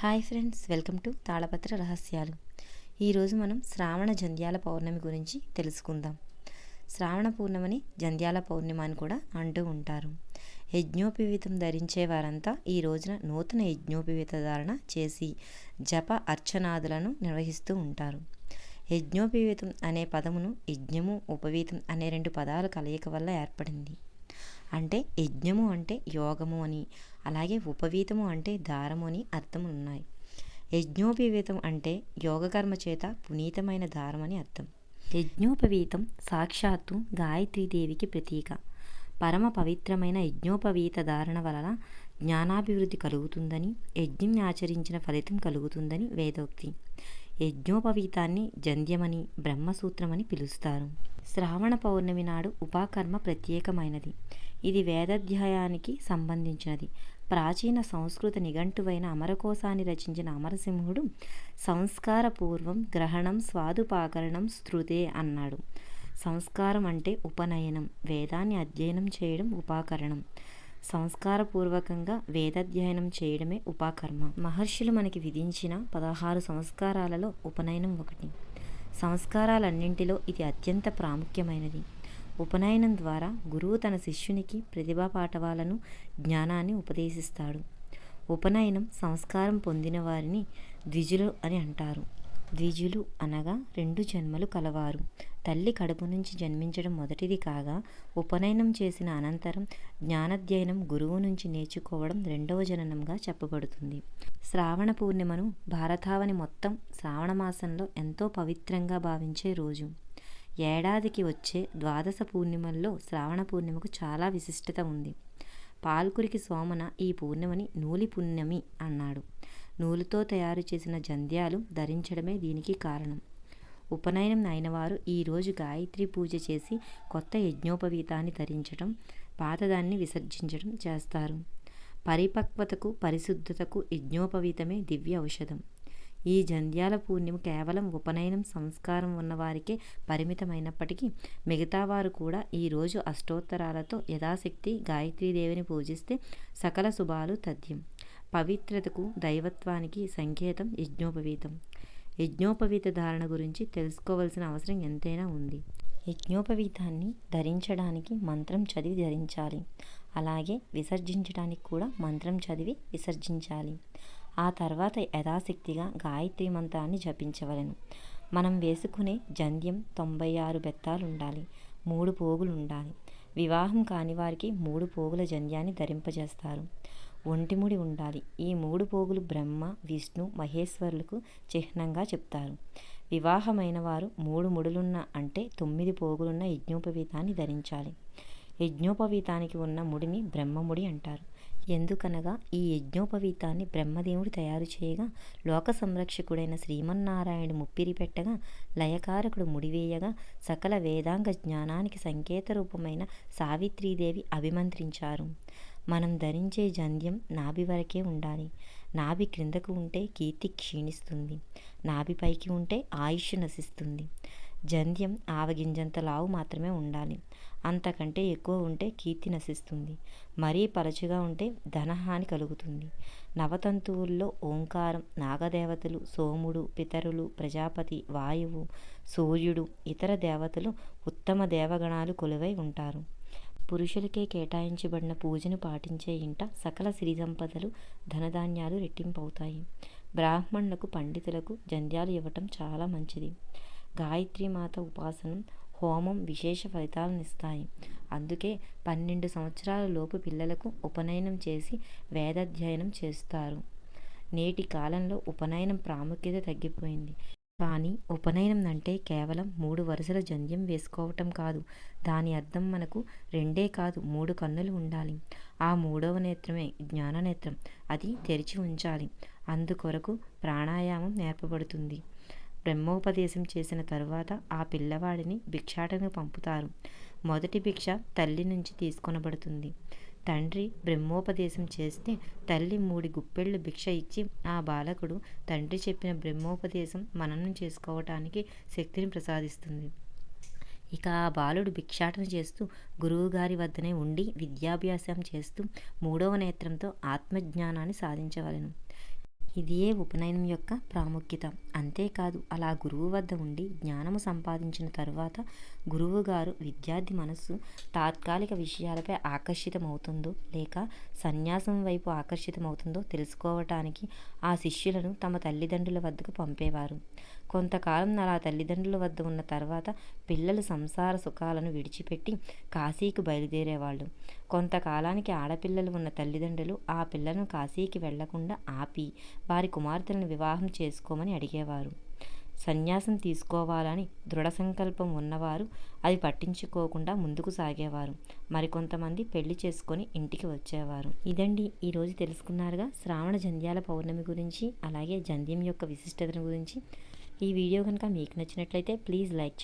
Hi friends welcome to తాళపత్ర రహస్యాలు. ఈరోజు మనం శ్రావణ జంధ్యాల పౌర్ణమి గురించి తెలుసుకుందాం. శ్రావణ పూర్ణమని జంధ్యాల పౌర్ణిమ అని కూడా అంటూ ఉంటారు. యజ్ఞోపవీతం ధరించే వారంతా ఈ రోజున నూతన యజ్ఞోపవీత ధారణ చేసి జప అర్చనాదులను నిర్వహిస్తూ ఉంటారు. యజ్ఞోపవీతం అనే పదమును యజ్ఞము ఉపవీతం అనే రెండు పదాల కలయిక వల్ల ఏర్పడింది. అంటే యజ్ఞము అంటే యోగము అని అలాగే ఉపవీతము అంటే దారము అని అర్థం ఉన్నాయి. యజ్ఞోపవీతం అంటే యోగకర్మ చేత పునీతమైన దారం అని అర్థం. యజ్ఞోపవీతం సాక్షాత్తు గాయత్రీదేవికి ప్రతీక. పరమ పవిత్రమైన యజ్ఞోపవీత ధారణ వలన జ్ఞానాభివృద్ధి కలుగుతుందని యజ్ఞం ఆచరించిన ఫలితం కలుగుతుందని వేదోక్తి. యజ్ఞోపవీతాన్ని జంధ్యమని బ్రహ్మసూత్రమని పిలుస్తారు. శ్రావణ పౌర్ణమి నాడు ఉపాకర్మ ప్రత్యేకమైనది. ఇది వేదాధ్యాయానికి సంబంధించినది. ప్రాచీన సంస్కృత నిఘంటువైన అమరకోశాన్ని రచించిన అమరసింహుడు సంస్కారపూర్వం గ్రహణం స్వాదుపాకరణం స్తృతే అన్నాడు. సంస్కారం అంటే ఉపనయనం వేదాన్ని అధ్యయనం చేయడం ఉపాకరణం. సంస్కారపూర్వకంగా వేదాధ్యయనం చేయడమే ఉపాకర్మ. మహర్షులు మనకి విధించిన పదహారు సంస్కారాలలో ఉపనయనం ఒకటి. సంస్కారాలన్నింటిలో ఇది అత్యంత ప్రాముఖ్యమైనది. ఉపనయనం ద్వారా గురువు తన శిష్యునికి ప్రతిభా పాఠవాలను జ్ఞానాన్ని ఉపదేశిస్తాడు. ఉపనయనం సంస్కారం పొందిన వారిని ద్విజులు అని అంటారు. ద్విజులు అనగా రెండు జన్మలు కలవారు. తల్లి కడుపు నుంచి జన్మించడం మొదటిది కాగా ఉపనయనం చేసిన అనంతరం జ్ఞానధ్యయనం గురువు నుంచి నేర్చుకోవడం రెండవ జననంగా చెప్పబడుతుంది. శ్రావణ పూర్ణిమను భారతావని మొత్తం శ్రావణ మాసంలో ఎంతో పవిత్రంగా భావించే రోజు. ఏడాదికి వచ్చే ద్వాదశ పూర్ణిమల్లో శ్రావణ పూర్ణిమకు చాలా విశిష్టత ఉంది. పాల్కురికి సోమన ఈ పూర్ణిమని నూలి పుణ్యమి అన్నాడు. నూలుతో తయారు చేసిన జంధ్యాలు ధరించడమే దీనికి కారణం. ఉపనయనం అయినవారు ఈరోజు గాయత్రి పూజ చేసి కొత్త యజ్ఞోపవీతాన్ని ధరించడం పాతదాన్ని విసర్జించడం చేస్తారు. పరిపక్వతకు పరిశుద్ధతకు యజ్ఞోపవీతమే దివ్య ఔషధం. ఈ జంధ్యాల పూర్ణిమ కేవలం ఉపనయనం సంస్కారం ఉన్నవారికే పరిమితమైనప్పటికీ మిగతా వారు కూడా ఈరోజు అష్టోత్తరాలతో యథాశక్తి గాయత్రీదేవిని పూజిస్తే సకల శుభాలు తథ్యం. పవిత్రతకు దైవత్వానికి సంకేతం యజ్ఞోపవీతం. యజ్ఞోపవీత ధారణ గురించి తెలుసుకోవాల్సిన అవసరం ఎంతైనా ఉంది. యజ్ఞోపవీతాన్ని ధరించడానికి మంత్రం చదివి ధరించాలి. అలాగే విసర్జించడానికి కూడా మంత్రం చదివి విసర్జించాలి. ఆ తర్వాత యథాశక్తిగా గాయత్రి మంత్రాన్ని జపించవలను. మనం వేసుకునే జంధ్యం తొంభై ఆరు బెత్తాలు ఉండాలి మూడు పోగులు ఉండాలి వివాహం కాని వారికి మూడు పోగుల జంధ్యాన్ని ధరింపజేస్తారు. ఒంటిముడి ఉండాలి. ఈ మూడు పోగులు బ్రహ్మ విష్ణు మహేశ్వరులకు చిహ్నంగా చెప్తారు. వివాహమైన వారు మూడు ముడులున్న అంటే తొమ్మిది పోగులున్న యజ్ఞోపవీతాన్ని ధరించాలి. యజ్ఞోపవీతానికి ఉన్న ముడిని బ్రహ్మముడి అంటారు. ఎందుకనగా ఈ యజ్ఞోపవీతాన్ని బ్రహ్మదేవుడు తయారు చేయగా లోక సంరక్షకుడైన శ్రీమన్నారాయణుడు ముప్పిరి పెట్టగా లయకారకుడు ముడివేయగా సకల వేదాంగ జ్ఞానానికి సంకేత రూపమైన సావిత్రీదేవి అభిమంత్రించారు. మనం ధరించే జంధ్యం నాభి వరకే ఉండాలి. నాభి క్రిందకు ఉంటే కీర్తి క్షీణిస్తుంది. నాభి పైకి ఉంటే ఆయుష్ నశిస్తుంది. జంధ్యం ఆవగింజంత లావు మాత్రమే ఉండాలి. అంతకంటే ఎక్కువ ఉంటే కీర్తి నశిస్తుంది. మరీ పలచగా ఉంటే ధనహాని కలుగుతుంది. నవతంతువుల్లో ఓంకారం నాగదేవతలు సోముడు పితరులు ప్రజాపతి వాయువు సూర్యుడు ఇతర దేవతలు ఉత్తమ దేవగణాలు కొలువై ఉంటారు. పురుషులకే కేటాయించబడిన పూజను పాటించే ఇంట సకల సిరి సంపదలు ధనధాన్యాలు రెట్టింపవుతాయి. బ్రాహ్మణులకు పండితులకు జంధ్యాలు ఇవ్వటం చాలా మంచిది. గాయత్రీమాత ఉపాసనం హోమం విశేష ఫలితాలను ఇస్తాయి. అందుకే పన్నెండు సంవత్సరాల లోపు పిల్లలకు ఉపనయనం చేసి వేదాధ్యయనం చేస్తారు. నేటి కాలంలో ఉపనయనం ప్రాముఖ్యత తగ్గిపోయింది. కానీ ఉపనయనం అంటే కేవలం మూడు వరుసల జంధ్యం వేసుకోవటం కాదు. దాని అర్థం మనకు రెండే కాదు మూడు కన్నులు ఉండాలి. ఆ మూడవ నేత్రమే జ్ఞాననేత్రం. అది తెరిచి ఉంచాలి. అందుకొరకు ప్రాణాయామం నేర్పబడుతుంది. బ్రహ్మోపదేశం చేసిన తరువాత ఆ పిల్లవాడిని భిక్షాటనకు పంపుతారు. మొదటి భిక్ష తల్లి నుంచి తీసుకొనబడుతుంది. తండ్రి బ్రహ్మోపదేశం చేస్తే తల్లి మూడి గుప్పెళ్ళు భిక్ష ఇచ్చి ఆ బాలకుడు తండ్రి చెప్పిన బ్రహ్మోపదేశం మననం చేసుకోవటానికి శక్తిని ప్రసాదిస్తుంది. ఇక ఆ బాలుడు భిక్షాటన చేస్తూ గురువుగారి వద్దనే ఉండి విద్యాభ్యాసం చేస్తూ మూడవ నేత్రంతో ఆత్మజ్ఞానాన్ని సాధించవలెను. ఇదియే ఉపనయనం యొక్క ప్రాముఖ్యత. అంతేకాదు అలా గురువు వద్ద ఉండి జ్ఞానము సంపాదించిన తరువాత గురువు గారు విద్యార్థి మనస్సు తాత్కాలిక విషయాలపై ఆకర్షితమవుతుందో లేక సన్యాసం వైపు ఆకర్షితమవుతుందో తెలుసుకోవటానికి ఆ శిష్యులను తమ తల్లిదండ్రుల వద్దకు పంపేవారు. కొంతకాలం అలా తల్లిదండ్రుల వద్ద ఉన్న తర్వాత పిల్లలు సంసార సుఖాలను విడిచిపెట్టి కాశీకి బయలుదేరేవాళ్ళు. కొంతకాలానికి ఆడపిల్లలు ఉన్న తల్లిదండ్రులు ఆ పిల్లలను కాశీకి వెళ్ళకుండా ఆపి వారి కుమార్తెలను వివాహం చేసుకోమని అడిగేవారు. సన్యాసం తీసుకోవాలని దృఢ సంకల్పం ఉన్నవారు అది పట్టించుకోకుండా ముందుకు సాగేవారు. మరికొంతమంది పెళ్ళి చేసుకొని ఇంటికి వచ్చేవారు. ఇదండి ఈరోజు తెలుసుకున్నారుగా శ్రావణ జంధ్యాల పౌర్ణమి గురించి అలాగే జంధ్యం యొక్క విశిష్టతను గురించి. ఈ వీడియో కనుక మీకు నచ్చినట్లయితే ప్లీజ్ లైక్ చేయండి